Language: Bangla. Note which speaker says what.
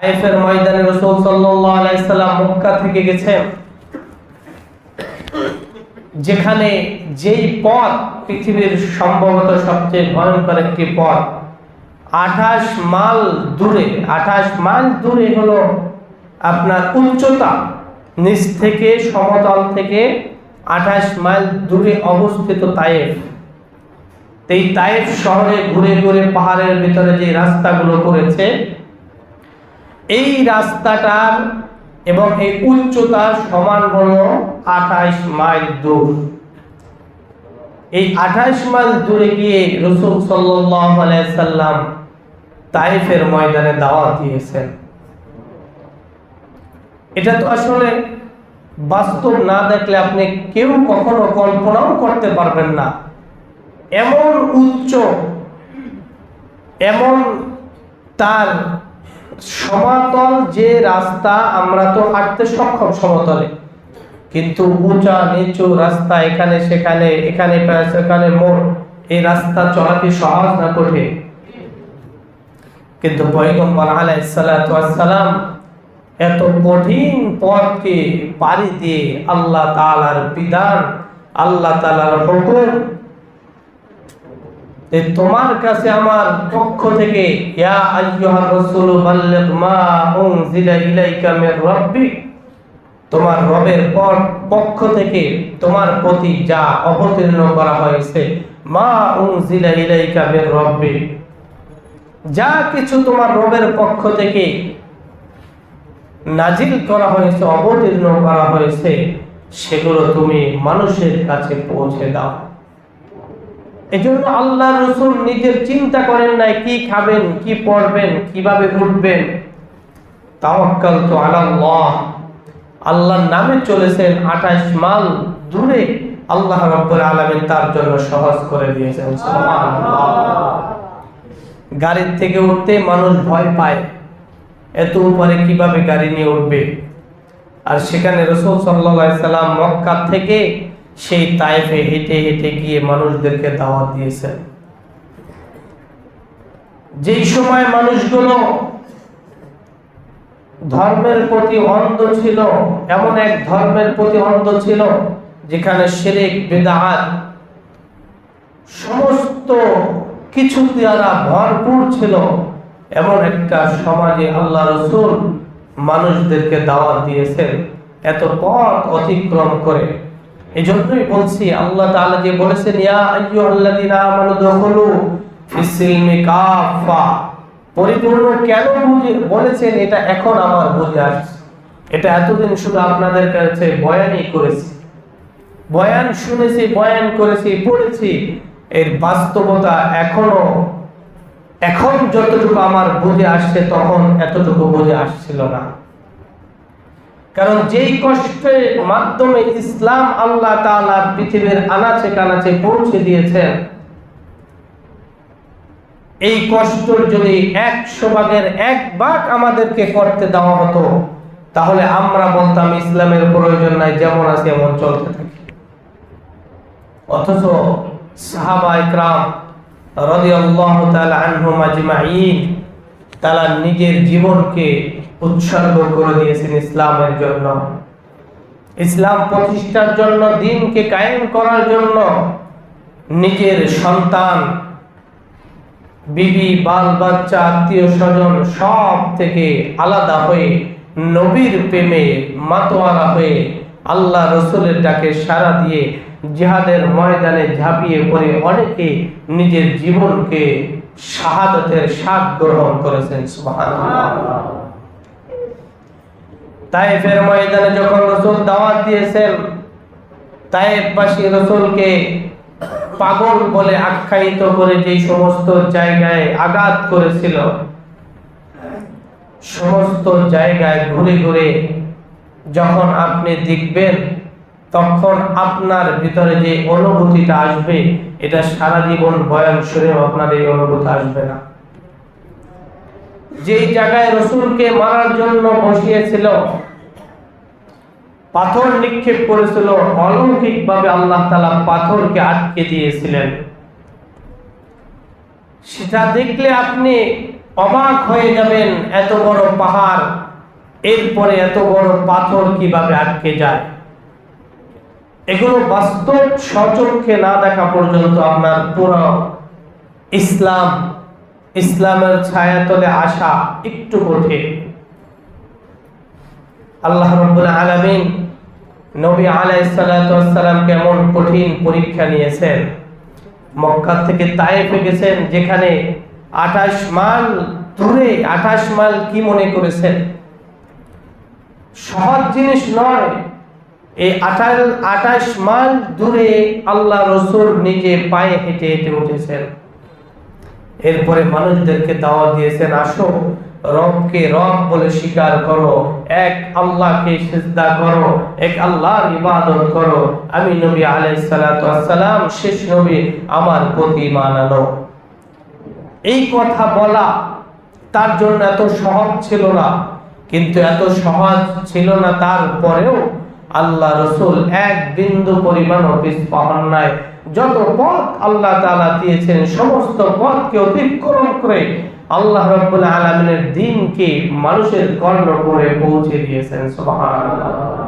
Speaker 1: তাইফের ময়দানে রসুল সাল্লাল্লাহু আলাইহি সাল্লাম মক্কা থেকে গেছেন। যেখানে যেই পথ পৃথিবীর সম্ভবত সবচেয়ে ভয়ঙ্কর একটি পথ, আঠাশ মাইল দূরে, আঠাশ মাইল দূরে হলো আপনার উচ্চতা, নিচ থেকে সমতল থেকে আঠাশ মাইল দূরে অবস্থিত তায়েফ এই তায়েফ শহরে ঘুরে ঘুরে পাহাড়ের ভিতরে যে রাস্তাগুলো করেছে এই রাস্তাটার এবং এই উচ্চতার সমান হলো আঠাইশ মাইল দূর। এই আঠাইশ মাইল দূরে গিয়ে রসুল সাল্লাম তাইফের ময়দানে দাওয়াত দিয়েছেন। এটা তো আসলে বাস্তব না দেখলে আপনি কেউ কখনো কল্পনাও করতে পারবেন না। এমন উচ্চ, এমন তার সমাতল যে রাস্তা, আমরা তো হাঁটতে সক্ষম সমতলে। কিন্তু উঁচা, নিচু রাস্তা, এখানে, সেখানে এখানে, সেখানে মোড়। এই রাস্তা চলা কি সহজ না কঠিন? কিন্তু পয়গম্বর আলাইসালাম এত কঠিন পথকে পাড়ি দিয়ে আল্লাহ তালার বিধান, আল্লাহ তালার হুকুম যে তোমার কাছে আমার পক্ষ থেকে, ইয়া আইয়ুহার রাসূল, বাল্লিগ মা উনজিলা ইলাইকা মির তোমার রবের পক্ষ থেকে তোমার প্রতি যা অবতীর্ণ করা হয়েছে, মা উনজিলা ইলাইকা মির রাব্বিক যা কিছু তোমার রবের পক্ষ থেকে নাজিল করা হয়েছে, অবতীর্ণ করা হয়েছে, সেগুলো তুমি মানুষের কাছে পৌঁছে দাও। এজন্য আল্লাহ রসুল নিজের চিন্তা করেন নাই কি খাবেন, কি পড়বেন কীভাবে উঠবেন। তাওয়াক্কাল তো আল্লাহ আল্লাহর নামে চলেছেন আঠাশ মাল দূরে আল্লাহ রব্বুল আলামিন তার জন্য সহজ করে দিয়েছেন গাড়ির থেকে উঠতে মানুষ ভয় পায়, এত উপরে কীভাবে গাড়ি নিয়ে উঠবে? আর সেখানে রসুল সাল্লাল্লাহু সাল্লাম মক্কা থেকে সেই তাইফে হেঁটে হেঁটে গিয়ে মানুষদেরকে দাওয়াত দিয়েছেন। যেই সময় মানুষগুলো ধর্মের প্রতি অন্ধ ছিল, এমন এক ধর্মের প্রতি অন্ধ ছিল, যেখানে শিরিক, বেদাত সমস্ত কিছু দ্বারা ভরপুর ছিল, এমন একটা সমাজে আল্লাহ রসুল মানুষদেরকে দাওয়াত দিয়েছেন। এত পথ অতিক্রম করে এই জন্যই বলছি, আল্লাহ তাআলা যে বলেছেন, ইয়া আইয়ুহাল্লাযীনা আমানু দুখুলু ফিস-সিলমি কাফা পরিপূর্ণ কেন বুঝে বলেছেন, এটা এখন আমার বুঝে আসছে। এটা এতদিন শুধু আপনাদের কাছে বয়ানই করেছি। বয়ান শুনেছি, বয়ান করেছি, পড়েছি। এর বাস্তবতা এখনও এখন যতটুকু আমার বুঝে আসছে, তখন এতটুকু বুঝে আসছিল না। কারণ যেই কষ্টের মাধ্যমে ইসলাম আল্লাহ তাআলা পৃথিবীর আনাচে কানাচে পৌঁছে দিয়েছেন এই কষ্ট যদি একশো ভাগের এক ভাগ আমাদেরকে করতে দেওয়া হতো, তাহলে আমরা বলতাম ইসলামের প্রয়োজন নাই, যেমন আছে এমন চলতে থাকি। অথচ সাহাবা ইকরাম রাদিয়াল্লাহু তাআলা আনহুম আজমাইন তারা নিজের জীবনকে উৎসর্গ করে দিয়েছেন ইসলামের জন্য। ইসলাম প্রতিষ্ঠার জন্য, দিনকে কায়েম করার জন্য নিজের সন্তান, বিবি, বাল বাচ্চা, আত্মীয় স্বজন সব থেকে আলাদা হয়ে নবীর প্রেমে মাতোয়ারা হয়ে আল্লাহ রসুলের ডাকে সাড়া দিয়ে জিহাদের ময়দানে ঝাঁপিয়ে পড়ে অনেকে নিজের জীবনকে স্বাদ গ্রহণ করেছেন ময়দানে যখন রসুল দাওয়াত দিয়েছেন রসুলকে পাগল বলে আখ্যায়িত করে যে সমস্ত জায়গায় আঘাত করেছিল, সমস্ত জায়গায় ঘুরে ঘুরে যখন আপনি দেখবেন, তখন আপনার ভিতরে যে অনুভূতিটা আসবে এটা সারা জীবন বয়ান শুনেও আপনার এই অনুভূতি আসবে না। যেই জায়গায় রসুলকে মারার জন্য বসিয়েছিল, পাথর নিক্ষেপ করেছিল অলৌকিক ভাবে আল্লাহ তালা পাথরকে আটকে দিয়েছিলেন। সেটা দেখলে আপনি অবাক হয়ে যাবেন, এত বড় পাহাড়, এরপরে এত বড় পাথর কীভাবে আটকে যায়। এগুলো বাস্তব সচক্ষে না দেখা পর্যন্ত আপনার পুরো ইসলাম, ইসলামের ছায়াতলে আসা একটু কঠিন আল্লাহ রব্বুল আলামিন নবী ওয়াসসালাম কেমন কঠিন পরীক্ষা নিয়েছেন? মক্কা থেকে তায়েফে গেছেন, যেখানে আঠাশ মাইল দূরে, আঠাশ মাইল কি মনে করেছেন? সহজ জিনিস নয় এই আঠাশ আঠাশ মাইল দূরে আল্লাহ রসুল নিজে পায়ে হেঁটে হেঁটে উঠেছেন। এরপরে মানুষদেরকে দাওয়া দিয়েছেন, আসো, রবকে রব বলে স্বীকার করো। এক আল্লাহকে সিজদা করো, এক আল্লাহর ইবাদত করো। আমি নবী আলাইহিস সালাতু শেষ নবী আমার প্রতি মানানো এই কথা বলা তার জন্য এত সহজ ছিল না, কিন্তু এত সহজ ছিল না তারপরেও আল্লাহ রসুল এক বিন্দু পরিমাণ পাহন নাই। যত পথ আল্লাহ তালা দিয়েছেন, সমস্ত পথকে অতিক্রম করে আল্লাহ রব্বুল আলমিনের দিনকে মানুষের কর্ণ করে পৌঁছে দিয়েছেন, সুবহানাল্লাহ।